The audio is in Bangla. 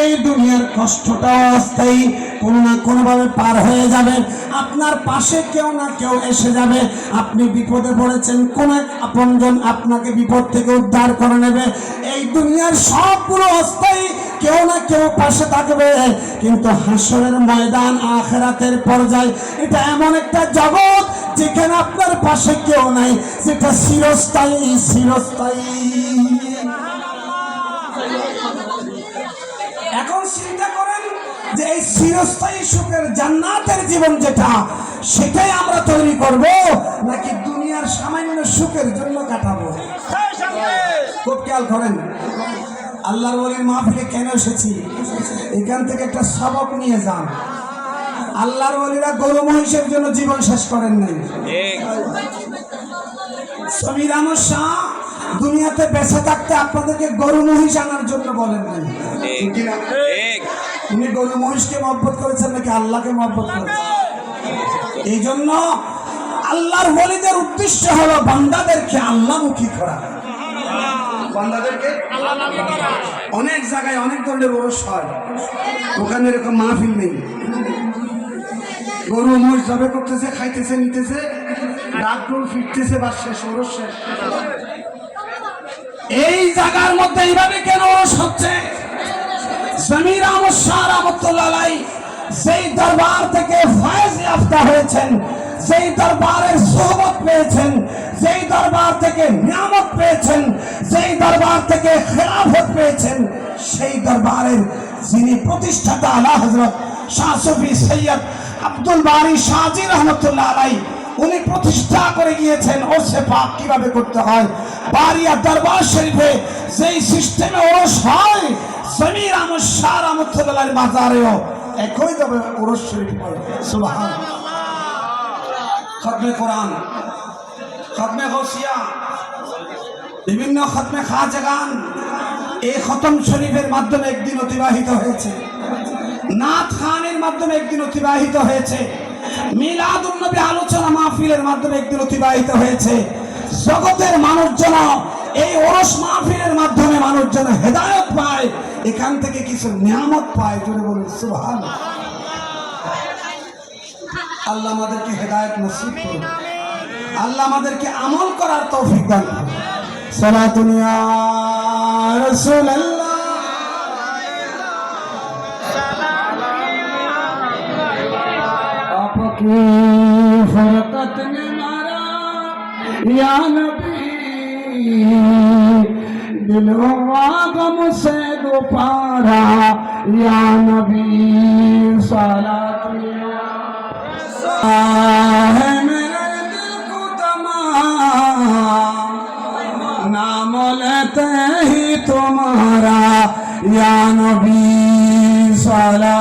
এই দুনিয়ার কষ্টটা অস্থায়ী কোনো না কোনোভাবে পার হয়ে যাবে। আপনার পাশে কেউ না কেউ এসে যাবে। আপনি বিপদে পড়েছেন, কোন এক আপনজন আপনাকে বিপদ থেকে উদ্ধার করে নেবে। এই দুনিয়ার সবগুলো অস্থায়ী, কেউ না কেউ পাশে থাকবে। কিন্তু হাসরের ময়দান আখেরাতের পর্যায়, এটা এমন একটা জগৎ যেখানে আপনার পাশে কেউ নাই, যেটা চিরস্থায়ী চিরস্থায়ী। এখন চিন্তা করেন যে এই চিরস্থায়ী সুখের জান্নাতের জীবন যেটা সেটাই আমরা তৈরি করব নাকি দুনিয়ার সামান্য সুখের জন্য কাটাবো? খুব খেয়াল করেন আল্লাহর বলির মাহফিলে কেন এসেছি? এখান থেকে একটা সবক নিয়ে যান। আল্লাহর বলিরা গরু মহিষের জন্য জীবন শেষ করেন নাই। সমীর শাহ দুনিয়াতে বেঁচে থাকতে আপনাদেরকে গরু মহিষ আনার জন্য বলেন নাই। উনি গরু মহিষকে মহব্বত করেছেন নাকি আল্লাহকে মহব্বত করেছেন? এই জন্য আল্লাহর বলিদের উদ্দেশ্য হলো বান্দাদেরকে আল্লাহমুখী করা। বান্দাদেরকে? অনেক জায়গায় অনেক ধরনের ওরস হয়। ওখানে এরকম মাহফিল নেই। গরু মহিষ জবে করতেছে খাইতেছে নিতেছে ডাক্তার ফিরতেছে বা শেষ ওরস শেষ। এই জায়গার মধ্যে এইভাবে কেন হচ্ছে? জমির আহমদ শাহ রহমতুল্লাহ সেই দরবার থেকে ফয়েজ ইয়াফতা হয়েছেন সেই দরবারের সোহবত পেয়েছেন, যেই দরবার থেকে নিয়ামত পেয়েছেন, যেই দরবার থেকে খেলাফত পেয়েছেন, সেই দরবারের যিনি প্রতিষ্ঠাতা আলা হজরত শাহ সফি সৈয়দ আব্দুল বারি শাহজি রহমতুল্লাহ আলাই উনি প্রতিষ্ঠা করে গিয়েছেন ওরসে পাক কীভাবে করতে হয়? বারিয়া দরবার শরীফে যেই সিস্টেমে ওরস হয় সমীর আহমদ শাহ রহমতুল্লাহ মাজারেও একই তবে ওরস শরীফ হয় সুবহান খতমে কোরআন, খতমে গৌসিয়া বিভিন্ন খতমে খাজাগান, এই খতম শরীফের মাধ্যমে একদিন অতিবাহিত হয়েছে। নাথ খানের মাধ্যমে একদিন অতিবাহিত হয়েছে। মিলাদুল নবী আলোচনা মাহফিলের মাধ্যমে একদিন অতিবাহিত হয়েছে। জগতের মানুষজন এই ওরস মাহফিলের মাধ্যমে মানুষজন হেদায়ত পায়। এখান থেকে কিছু নিয়ামত পায়, জোরে আল্লাহ আমাদেরকে হেদায়ত নসিব করুন। আল্লাহ আমাদেরকে আমল করার তৌফিক দান করুন। সালাতুনিয়া রাসূলুল্লাহ। फरकत ने मारा या नबी दिलो गम से दोपारा या नबी साला है मेरे दिल को तमाम नाम लेते ही तुम्हारा या नबी साला